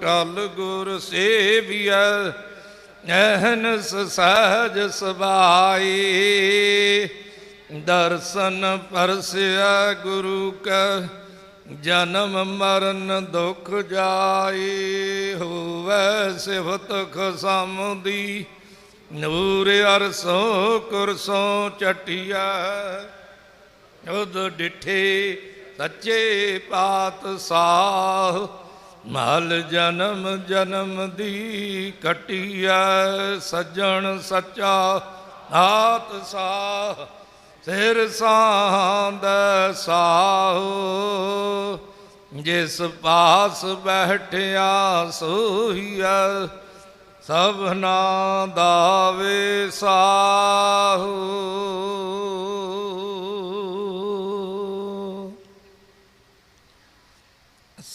ਟਲ ਗੁਰ ਸੇਵੀਐ ਐਹਨਸ ਸਹਜ ਸਬਾਈ। ਦਰਸ਼ਨ ਪਰਸਿਆ ਗੁਰੂ ਕਾ, ਜਨਮ ਮਰਨ ਦੁਖ ਜਾਈ। ਹੋਵੇ ਸਿਫਤ ਖਸਮ ਦੀ ਨੂਰ ਅਰਸੋਂ ਕੁਰਸੋਂ ਚਟਿਆ ਉਦ ਡਿਠੇ ਸੱਚੇ ਪਾਤਸ਼ਾਹ ਮਹਲ ਜਨਮ ਜਨਮ ਦੀ ਕਟਿਆ ਸੱਜਣ ਸੱਚਾ ਆਤ ਸਾਹ, ਸਿਰ ਸਾਂਦ ਸਾਹੋ। ਜਿਸ ਪਾਸ ਬੈਠਿਆ ਸੋਹੀਆ ਸਭਨਾ ਦਾਵੇ ਸਾਹੋ।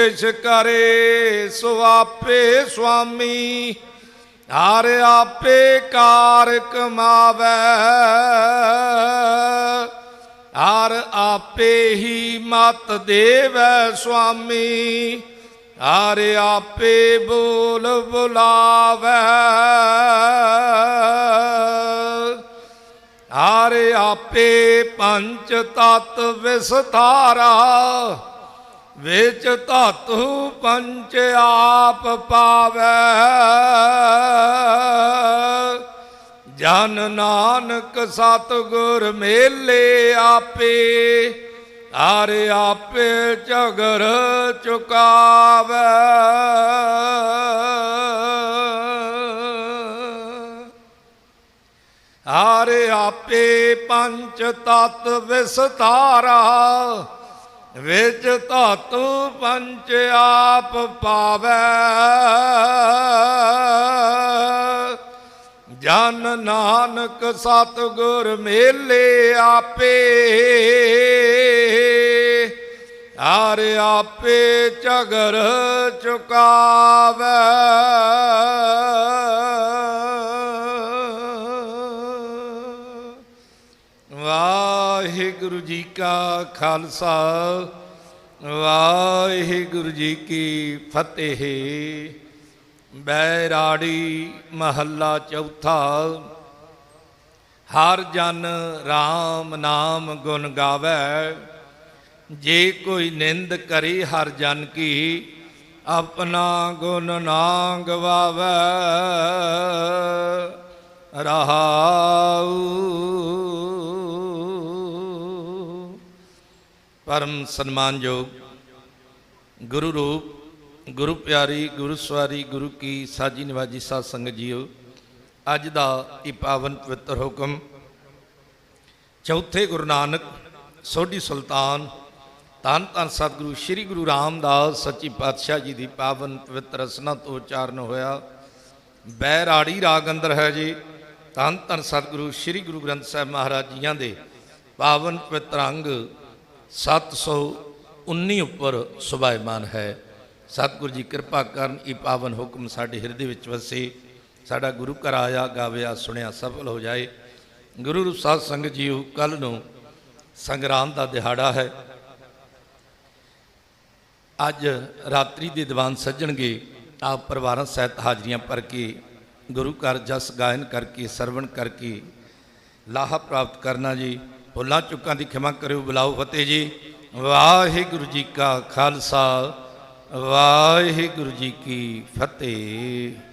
ਕਿਛ ਕਰੇ, ਸੋ ਆਪੇ ਸੁਆਮੀ, ਹਰ ਆਪੇ ਕਾਰ ਕਮਾਵੇ ਹਰ ਆਪੇ ਹੀ ਮਤ ਦੇਵੈ ਸੁਆਮੀ, ਹਰ ਆਪੇ ਬੋਲ ਬੁਲਾਵੇ। ਹਰ ਆਪੇ ਪੰਚ ਤਤ ਵਿਸਥਾਰਾ ਵਿੱਚ ਧਾਤੂ ਪੰਚ ਆਪ ਪਾਵੇ। ਜਨ ਨਾਨਕ ਸਤਿਗੁਰ ਮੇਲੇ ਆਪੇ, ਹਰ ਆਪੇ ਝਗਰ ਚੁਕਾਵੇ। ਹਰ ਆਪੇ ਪੰਚ ਤਤ ਵਿਸਤਾਰਾ ਵਿੱਚ ਧਾਤੂ ਪੰਚ ਆਪ ਪਾਵੇ। ਜਨ ਨਾਨਕ ਸਤਿਗੁਰ ਮੇਲੇ ਆਪੇ ਹਰ ਆਪੇ ਝਗਰ ਚੁਕਾਵੇ। ਵਾਹਿਗੁਰੂ ਜੀ ਕਾ ਖਾਲਸਾ, ਵਾਹਿਗੁਰੂ ਜੀ ਕੀ ਫਤਿਹ। ਬੈਰਾੜੀ ਮਹੱਲਾ ਚੌਥਾ, ਹਰ ਜਨ RAM ਨਾਮ ਗੁਣ ਗਾਵੇ, ਜੇ ਕੋਈ ਨਿੰਦ ਕਰੇ ਹਰ ਜਨ ਕੀ, ਆਪਣਾ ਗੁਣ ਨਾ ਗਵਾਵੇ। ਰਹਾਉ ਪਰਮ ਸਨਮਾਨਯੋਗ ਗੁਰੂ ਰੂਪ, ਗੁਰੂ ਪਿਆਰੀ, ਗੁਰੂ ਸਵਾਰੀ, ਗੁਰੂ ਕੀ ਸਾਜੀ ਨਿਵਾਜੀ ਸਾਧ ਸੰਗਤ ਜੀਓ, ਅੱਜ ਦਾ ਇਹ ਪਾਵਨ ਪਵਿੱਤਰ ਹੁਕਮ ਚੌਥੇ ਗੁਰੂ ਨਾਨਕ ਸੋਢੀ ਸੁਲਤਾਨ ਧੰਨ ਧੰਨ ਸਤਿਗੁਰੂ ਸ੍ਰੀ ਗੁਰੂ ਰਾਮਦਾਸ ਸੱਚੀ ਪਾਤਸ਼ਾਹ ਜੀ ਦੀ ਪਾਵਨ ਪਵਿੱਤਰ ਰਸਨਾ ਤੋਂ ਉਚਾਰਨ ਹੋਇਆ। ਬੈਰਾੜੀ ਰਾਗ ਅੰਦਰ ਹੈ ਜੀ। ਧੰਨ ਧੰਨ ਸਤਿਗੁਰੂ ਸ੍ਰੀ ਗੁਰੂ ਗ੍ਰੰਥ ਸਾਹਿਬ ਮਹਾਰਾਜ ਜੀਆਂ ਦੇ ਪਾਵਨ ਪਵਿੱਤਰ ਅੰਗ 719 ਉੱਪਰ ਸੁਭਾਇਮਾਨ ਹੈ। ਸਤਿਗੁਰੂ ਜੀ ਕਿਰਪਾ ਕਰਨ ਇਹ ਪਾਵਨ ਹੁਕਮ ਸਾਡੇ ਹਿਰਦੇ ਵਿੱਚ ਵਸੇ। ਸਾਡਾ ਗੁਰੂ ਘਰ ਆਇਆ, ਗਾਵਿਆ, ਸੁਣਿਆ, ਸਫਲ ਹੋ ਜਾਏ। ਗੁਰੂ ਰੂਪ ਸਾਧ ਸੰਗਤ ਜੀਓ ਕੱਲ ਨੂੰ ਸੰਗਰਾਮ ਦਾ ਦਿਹਾੜਾ ਹੈ। ਅੱਜ ਰਾਤਰੀ ਦੇ ਦੀਵਾਨ ਸੱਜਣਗੇ, ਆਪ ਪਰਿਵਾਰਾਂ ਸਹਿਤ ਹਾਜ਼ਰੀਆਂ ਭਰ ਕੇ, ਗੁਰੂ ਘਰ ਜਸ ਗਾਇਨ ਕਰਕੇ, ਸਰਵਣ ਕਰਕੇ ਲਾਹਾ ਪ੍ਰਾਪਤ ਕਰਨਾ ਜੀ। ਭੁੱਲਾਂ ਚੁੱਕਾਂ ਦੀ ਖਿਮਾ ਕਰਿਓ, ਬੁਲਾਓ ਫਤਿਹ ਜੀ। ਵਾਹਿਗੁਰੂ ਜੀ ਕਾ ਖਾਲਸਾ, ਵਾਹਿਗੁਰੂ ਜੀ ਕੀ ਫਤਿਹ।